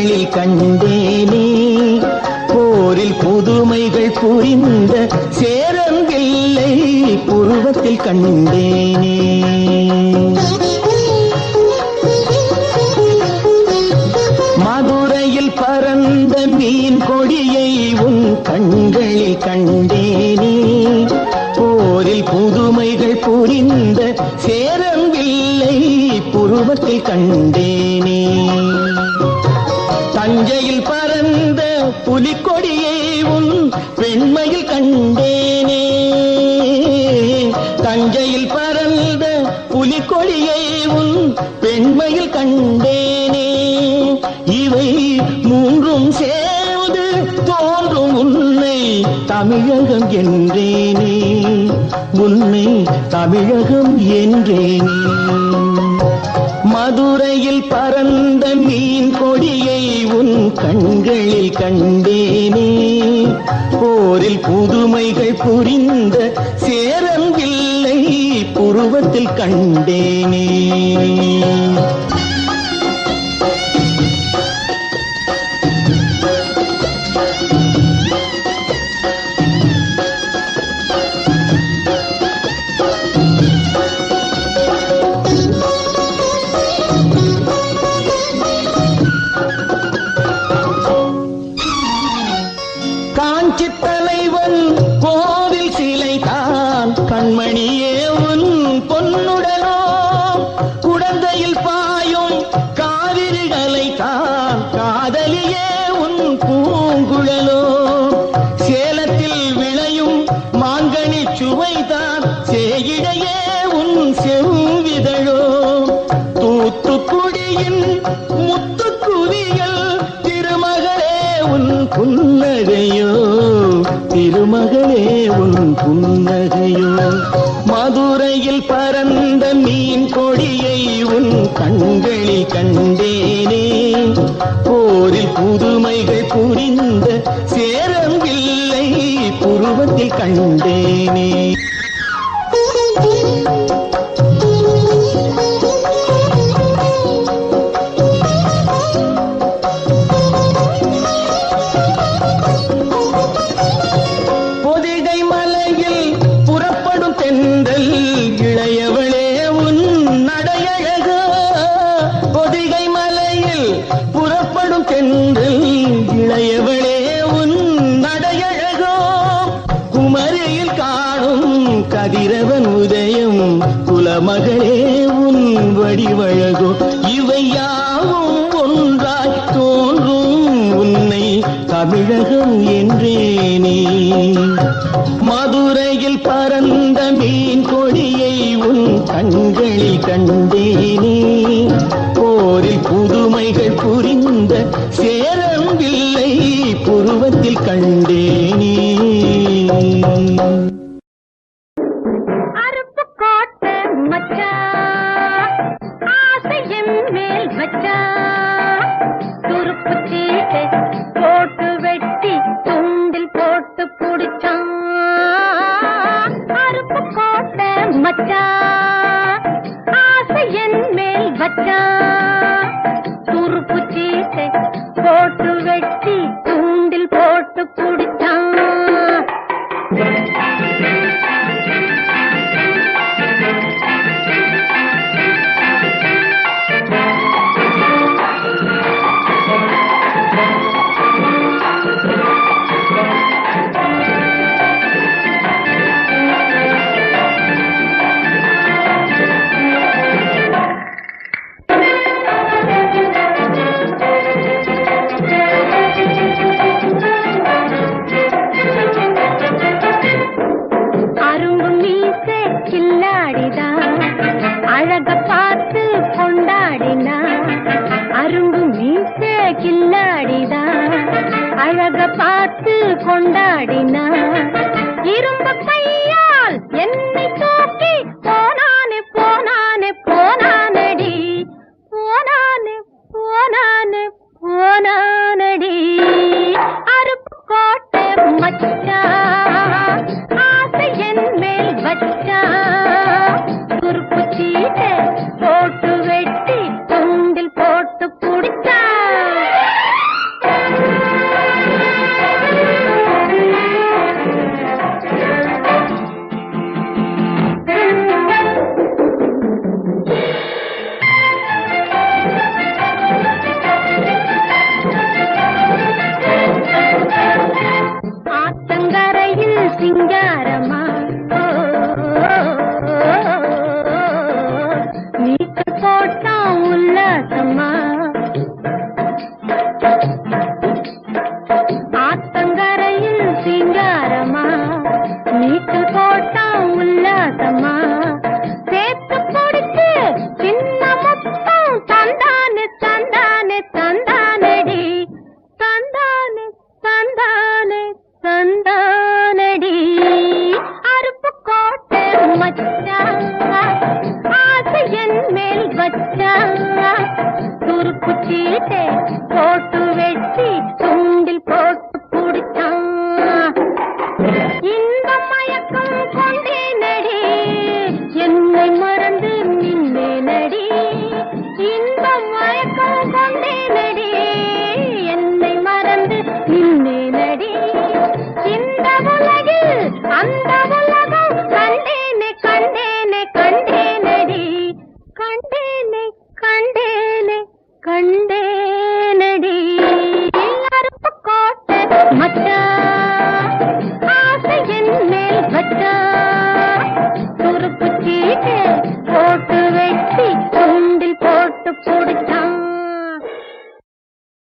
கண்களில் கண்டேனே. போரில் புதுமைகள் புரிந்த சேரம்பில்லை புருவத்தில் கண்டேனே. மதுரையில் பறந்த மீன் கொடியை உன் கண்களில் கண்டேனே. போரில் புதுமைகள் புரிந்த சேரம்பில்லை புருவத்தில் கண்டேனே. தஞ்சையில் பறந்த புலிக்கொடியை உன் பெண்மையில் கண்டேனே. தஞ்சையில் பறந்த புலிக்கொடியை உன் பெண்மையில் கண்டேனே. இவை மூன்றும் சேர்ந்து தோன்றும் உன்னை தமிழகம் என்றேனே. உன்னை தமிழகம் என்றேனே. மதுரையில் பறந்த மீன் கொடியை உன் கண்களில் கண்டேனே. போரில் புதுமைகள் புரிந்த சேரம்பில்லை புருவத்தில் கண்டேனே. கண்மணியே உன் பொன்னுடனோ குடந்தையில் பாயும் காவிரிகளை தான் காதலியே உன் பூங்குழலோ. சேலத்தில் விளையும் மாங்கனி சுவைதான் சேயிடையே உன் செவ்விதழோ. தூத்துக்குடியின் முத்துக்குவியல் திருமகளே உன் புன்னகையோ. திருமகளே உன் புன்னகையோ மதுரையில் பறந்த மீன் கொடியை உன் கண்களில் கண்டேனே. போரில் புதுமைகள் புரிந்த சேரம்பில்லை புருவத்தில் கண்டேனே. புறப்படும் தென்றல் இளையவளே உன் நடையழகோ குமரியில் காணும் கதிரவன் உதயம் குலமகளே உன் வடிவழகோ. இவை யாவும் ஒன்றாய் தோன்றும் உன்னை தமிழகம் என்றேனே மதுரையில் பறந்த மீன் கொடியை உன் கண்களில் கண்டேனே. உண்மைகள் புரிந்த சேரம்பில்லை புருவத்தில் கண்டேனே. அருப்பு கோட்டை மச்சான். கொண்டாடினா அழக பார்த்து கொண்டாடினா இரும்பு கையால் என்னை In